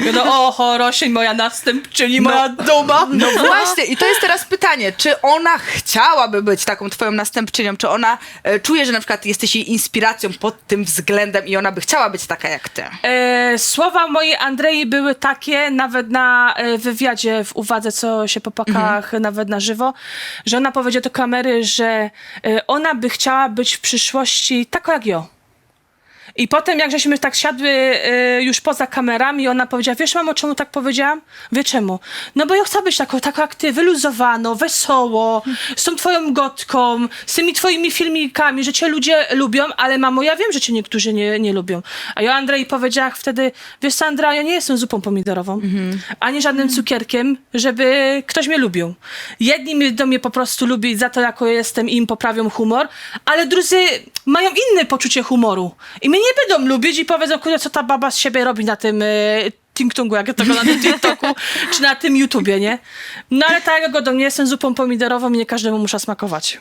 I ono, o, chorosie, moja następczyni, moja duma. No właśnie, i to jest teraz pytanie, czy ona chciałaby być taką twoją następczynią, czy ona e, czuje, że na przykład jesteś jej inspiracją pod tym względem i ona by chciała być taka jak ty? E, słowa mojej Andrei były takie, nawet na e, wywiadzie w uwadze, co się po pakach, nawet na żywo, że ona powiedziała do kamery, że e, ona by chciała być w przyszłości taką jak ja. I potem, jak żeśmy tak siadły e, już poza kamerami, ona powiedziała, wiesz mamo, czemu tak powiedziałam? Wie czemu? No bo ja chcę być taką, taką jak ty, wyluzowano, wesoło, z tą twoją gotką, z tymi twoimi filmikami, że cię ludzie lubią, ale mamo, ja wiem, że cię niektórzy nie, nie lubią. A ja Andrzej powiedziała wtedy, wiesz Sandra, ja nie jestem zupą pomidorową, ani żadnym cukierkiem, żeby ktoś mnie lubił. Jedni mnie do mnie po prostu lubić za to, jako jestem i im poprawią humor, ale drudzy mają inne poczucie humoru. I mnie nie będą lubić i powiedzą, kurde, co ta baba z siebie robi na tym... Yy, TikToku, jak to go na tym TikToku, czy na tym YouTubie, nie? No ale tak jak go do jestem zupą pomidorową i nie każdemu muszę smakować.